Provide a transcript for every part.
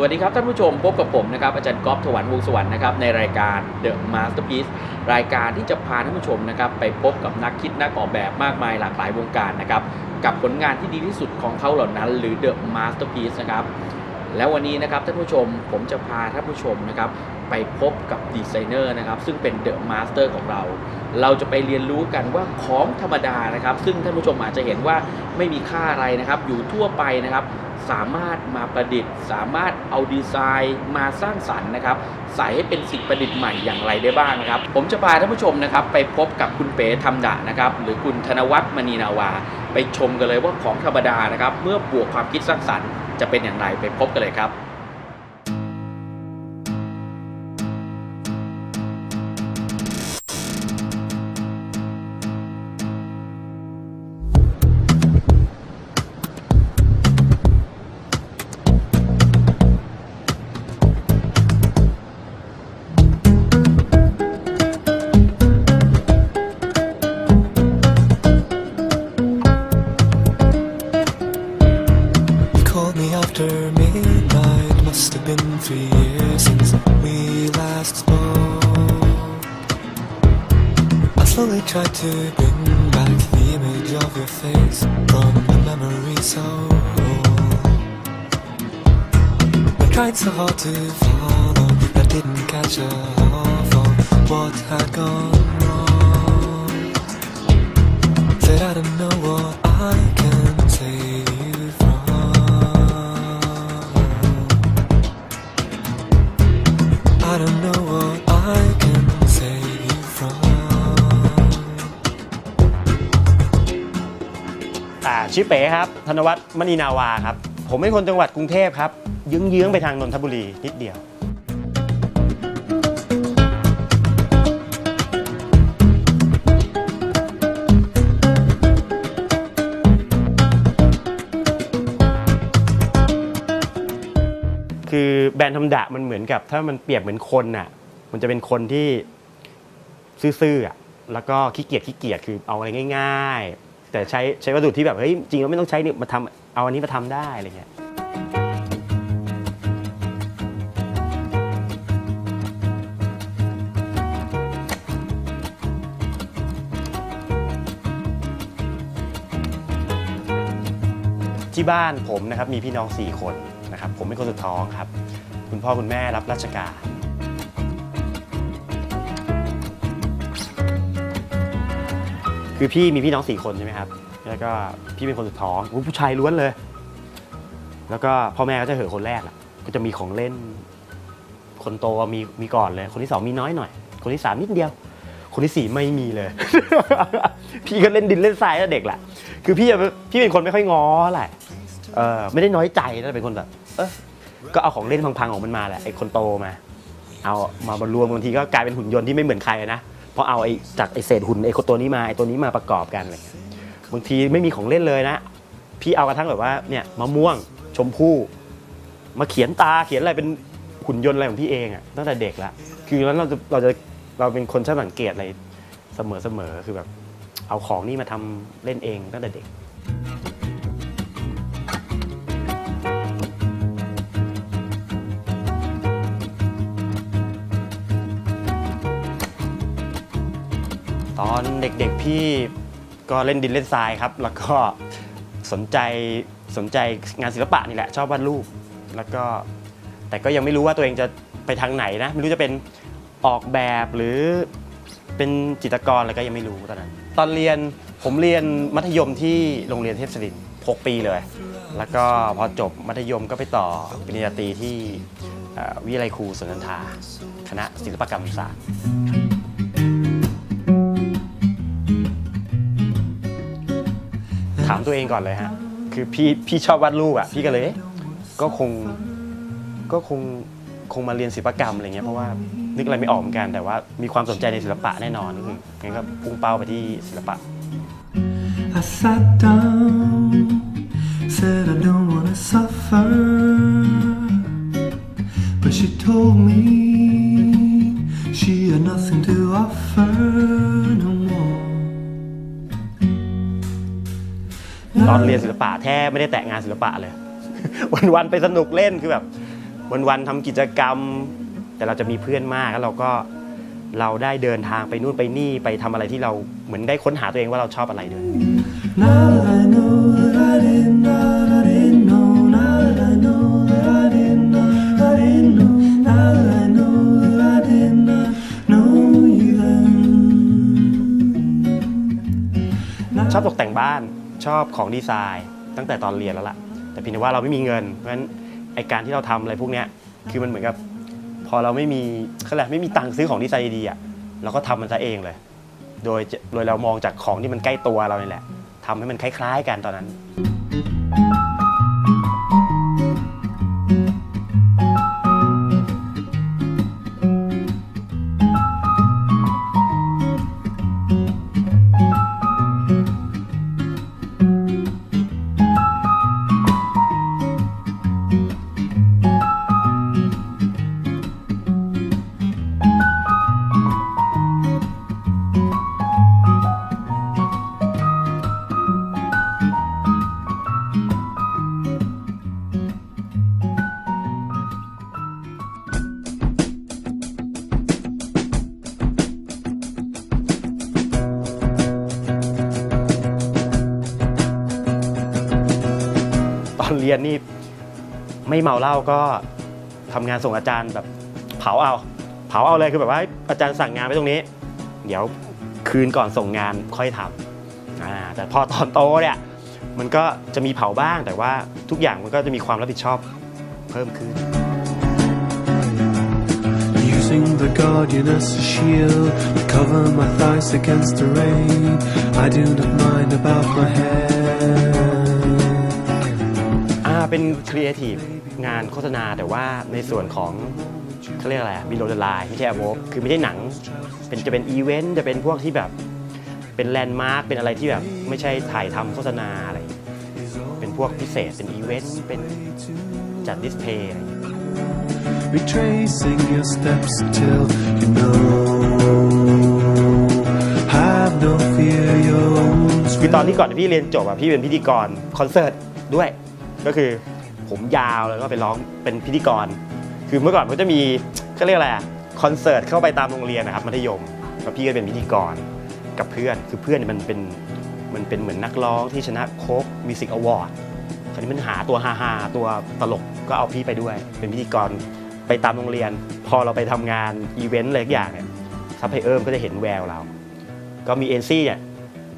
สวัสดีครับท่านผู้ชมพบกับผมนะครับอาจารย์ก๊อฟถวันวงศ์สวรรค์นะครับในรายการ The Masterpiece รายการที่จะพาท่านผู้ชมนะครับไปพบกับนักคิดนักออกแบบมากมายหลากหลายวงการนะครับกับผลงานที่ดีที่สุดของเขาเหล่านั้น หรือ The Masterpiece นะครับแล้ววันนี้นะครับท่านผู้ชมผมจะพาท่านผู้ชมนะครับไปพบกับดีไซเนอร์นะครับซึ่งเป็น The Master ของเรา เราจะไปเรียนรู้กันว่าของธรรมดานะครับ ซึ่งท่านผู้ชมอาจจะเห็นว่าไม่มีค่าอะไรนะครับ อยู่ทั่วไปนะครับ สามารถมาประดิษฐ์ สามารถเอาดีไซน์มาสร้างสรรค์นะครับใส่ให้เป็นสิ่งประดิษฐ์ใหม่อย่างไรได้บ้างนะครับ ผมจะพาท่านผู้ชมนะครับ ไปพบกับคุณเป๋ธรรมดะนะครับ หรือคุณธนวัฒน์มณีนาวา ไปชมกันเลยว่าของธรรมดานะครับ เมื่อบวกความคิดสร้างสรรค์จะเป็นอย่างไรไปพบกันเลยครับ Must have been three years since we last spoke. I slowly tried to bring back the image of your face from the memory so old. I tried so hard to follow, I didn't catch a half of what had gone ชื่อเป๋ครับ ธนวัฒน์มณีนาวาครับ ผมเป็นคนจังหวัดกรุงเทพครับเยื้องๆไปทางนนทบุรีนิดเดียว คือแบรนด์ธรรมดามันเหมือนกับ ถ้ามันเปรียบเหมือนคนน่ะ มันจะเป็นคนที่ซื่อๆอะแล้วก็ขี้เกียจขี้เกียจคือเอาอะไรง่าย ๆ แต่ใช้ใช้วัสดุที่แบบเฮ้ยจริงเราไม่ต้องใช้นี่มาทำเอาอันนี้มาทำได้อะไรเงี้ยที่บ้านผมนะครับมีพี่น้อง 4 คนนะครับผมเป็นคนสุดท้องครับ คุณพ่อคุณแม่รับราชการ คือพี่มีพี่น้อง4คนใช่ไหมครับ แล้วก็พี่เป็นคนสุดท้องผู้ชายล้วนเลย แล้วก็พ่อแม่ก็จะเหอคนแรกล่ะ ก็จะมีของเล่น คนโตมีมีก่อนเลย คนที่สองมีน้อยหน่อย คนที่สามนิดเดียว คนที่สี่ไม่มีเลย พี่ก็เล่นดินเล่นทรายตั้งเด็กแหละ คือพี่อะพี่เป็นคนไม่ค่อยง้อแหละเออไม่ได้น้อยใจนะเป็นคนแบบ เออก็เอาของเล่นพังๆของมันมาแหละไอ้คนโตมา เอามามารวมบางทีก็กลายเป็นหุ่นยนต์ที่ไม่เหมือนใครนะ ราะเอาไอ้จากไอ้เศษหุ่นไอ้ตัวนี้มาไอ้ตัวนี้มาประกอบกันอะไรเงี้ยบางทีไม่มีของเล่นเลยนะ พี่เอากระทั่งแบบว่าเนี่ยมะม่วงชมพู่มาเขียนตาเขียนอะไรเป็นหุ่นยนต์อะไรของพี่เองอะตั้งแต่เด็กละคือแล้วเราจะเราจะเราเป็นคนช่างสังเกตอะไรเสมอเสมอคือแบบเอาของนี่มาทำเล่นเองตั้งแต่เด็ก ตอนเด็กๆพี่ก็เล่นดินเล่นทรายครับ แล้วก็สนใจสนใจงานศิลปะนี่แหละชอบวาดรูป แล้วก็แต่ก็ยังไม่รู้ว่าตัวเองจะไปทางไหนนะ ไม่รู้จะเป็นออกแบบหรือเป็นจิตรกรอะไรก็ยังไม่รู้ตอนนั้น ตอนเรียนผมเรียนมัธยมที่โรงเรียนเทพศิรินทร์6ปีเลย แล้วก็พอจบมัธยมก็ไปต่อปริญญาตรีที่วิทยาลัยครูสนนันทาคณะศิลปกรรมศาสตร์ ถามตัวเองก่อนเลยฮะ คือพี่พี่ชอบวาดรูปอะ พี่ก็เลยเอ๊ะก็คงก็คงคงมาเรียนศิลปกรรมอะไรเงี้ยเพราะว่านึกอะไรไม่ออกเหมือนกัน แต่ว่ามีความสนใจในศิลปะแน่นอนก็คืองั้นก็พุ่งเป้าไปที่ศิลปะ I sat down, said I don't wanna suffer. But she told me she had nothing to offer no more. ตอนเรียนศิลปะแทบไม่ได้แตะงานศิลปะเลย วันๆไปสนุกเล่นคือแบบวันๆทำกิจกรรม แต่เราจะมีเพื่อนมากแล้วเราก็เราได้เดินทางไปนู่นไปนี่ไปทำอะไรที่เราเหมือนได้ค้นหาตัวเองว่าเราชอบอะไรด้วย Now that I know that I didn't, now that I didn't know, now that I know that I didn't know, I didn't know, now that I know that I didn't know you then. ชอบตกแต่งบ้าน ชอบของดีไซน์ ตั้งแต่ตอนเรียนแล้วล่ะ แต่เพียงแต่ว่าเราไม่มีเงิน เพราะฉะนั้นไอการที่เราทำอะไรพวกเนี้ยคือมันเหมือนกับ พอเราไม่มีเขาเรียกอะไรไม่มีตังค์ซื้อของดีไซน์ดีอะเราก็ทำมันซะเองเลย โดยโดยเรามองจากของที่มันใกล้ตัวเราเนี่แหละทำให้มันคล้าย ๆ กันตอนนั้น รียนนี่ไม่เมาเหล้าก็ทำงานส่งอาจารย์แบบเผาเอา เผาเอาเลยคือแบบว่าอาจารย์สั่งงานไว้ตรงนี้ เดี๋ยวคืนก่อนส่งงานค่อยทำแต่พอตอนโตเนี่ยมันก็จะมีเผาบ้างแต่ว่าทุกอย่างมันก็จะมีความรับผิดชอบเพิ่มขึ้น Using the guardian as a shield to cover my thighs against the rain. I do not mind about my hair. อ่าเป็นครีเอทีฟงานโฆษณาแต่ว่าในส่วนของเขาเรียกอะไรบิโลเดลายไม่ใช่อโวคือไม่ใช่หนัง เป็นจะเป็นอีเวนต์จะเป็นพวกที่แบบเป็นแลนด์มาร์คเป็นอะไรที่แบบไม่ใช่ถ่ายทำโฆษณาอะไร เป็นพวกพิเศษเป็นอีเวนต์เป็นจัดดิสเพย์อะไรอย่างเงี้ย Retracing your steps till you know. Have no fear, your wounds คือตอนที่ก่อนที่พี่เรียนจบอะพี่เป็นพิธีกรคอนเสิร์ตด้วย ก็คือผมยาวแล้วก็ไปร้องเป็นพิธีกร คือเมื่อก่อนก็จะมีเขาเรียกอะไรอะคอนเสิร์ตเข้าไปตามโรงเรียนนะครับมัธยมแล้วพี่ก็เป็นพิธีกรกับเพื่อนคือเพื่อนมันเป็นมันเป็นเหมือนนักร้องที่ชนะโคกมิวสิกอวอร์ดคราวนี้มันหาตัวฮาฮาตัวตลกก็เอาพี่ไปด้วย เป็นพิธีกรไปตามโรงเรียน พอเราไปทำงานอีเวนต์อะไรทุกอย่างเนี่ยซัพพลายเออร์ก็จะเห็นแววเรา ก็มีเอ็นซี่เนี่ย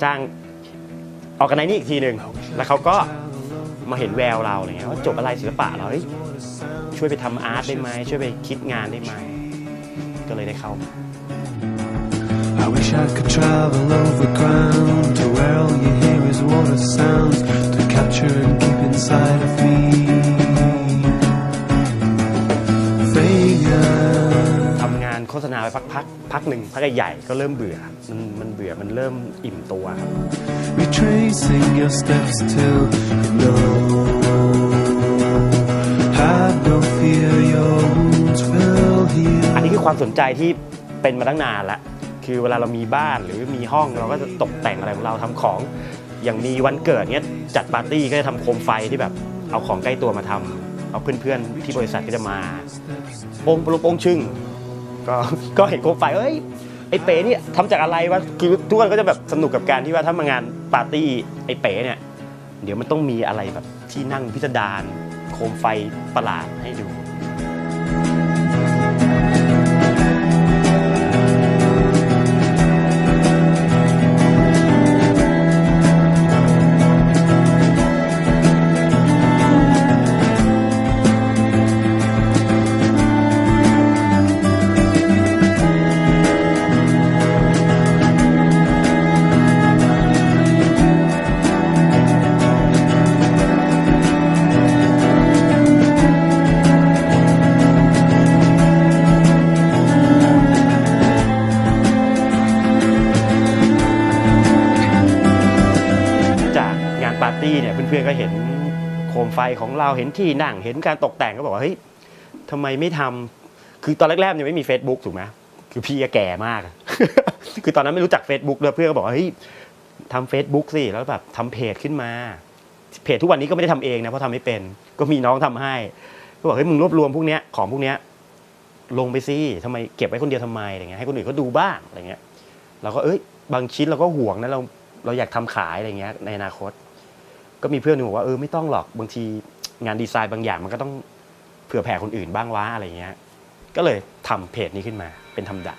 จ้างออกกันในนี่อีกทีหนึ่งแล้วเขาก็ มาเห็นแววเราอะไรเงี้ยว่าจบอะไรศิลปะเราช่วยไปทำอาร์ตได้ไหมช่วยไปคิดงานได้ไหมก็เลยได้เข้ามา I wish I could travel overground to where all you hear is water sounds to capture and keep inside of me. านโฆษณาไปพักพักพักหนึ่งพักใหญ่ๆก็เริ่มเบื่อมันมันเบื่อมันเริ่มอิ่มตัวครับ Retracing your steps till you know. Have no fear, your wounds will heal. อันนี้คือความสนใจที่เป็นมาตั้งนานแล้วคือเวลาเรามีบ้านหรือมีห้องเราก็จะตกแต่งอะไรของเราทำของ อย่างมีวันเกิดเนี้ยจัดปาร์ตี้ก็จะทำโคมไฟที่แบบเอาของใกล้ตัวมาทำเอาเพื่อนๆที่บริษัทก็จะมาโป้งโปงโป้งชึ่ง ก็ก็เห็นโคมไฟเอ้ยไอเป๋เนี่ยทำจากอะไรวะคือทุกคนก็จะแบบสนุกกับการที่ว่าถ้ามางานปาร์ตี้ไอเป๋เนี่ยเดี๋ยวมันต้องมีอะไรแบบที่นั่งพิสดารโคมไฟประหลาดให้ดู ไฟของเราเห็นที่นั่ง เห็นการตกแต่งก็บอกว่าเฮ้ยทำไมไม่ทำคือตอนแรกๆยังไม่มี Facebook ถูกไหมคือพี่ก็แก่มาก คือตอนนั้นไม่รู้จัก Facebook เลยเพื่อนก็บอกเฮ้ยทำ Facebook สิแล้วแบบทำเพจขึ้นมา เพจทุกวันนี้ก็ไม่ได้ทำเองนะเพราะทำไม่เป็น ก็มีน้องทำให้ก็บอกเฮ้ยมึงรวบรวมพวกเนี้ยของพวกเนี้ยลงไปสิทำไมเก็บไว้คนเดียวทำไมอะไรเงี้ยให้คนอื่นก็ดูบ้างอะไรเงี้ยเราก็เอ้ยบางชิ้นเราก็ห่วงนะเราเราอยากทำขายอะไรเงี้ยในอนาคต ก็มีเพื่อนหนึงบอกว่าเออไม่ต้องหรอกบางทีงานดีไซน์บางอย่างมันก็ต้องเผื่อแผ่คนอื่นบ้างวะอะไรเงี้ยก็เลยทำเพจนี้ขึ้นมาเป็นทำดะ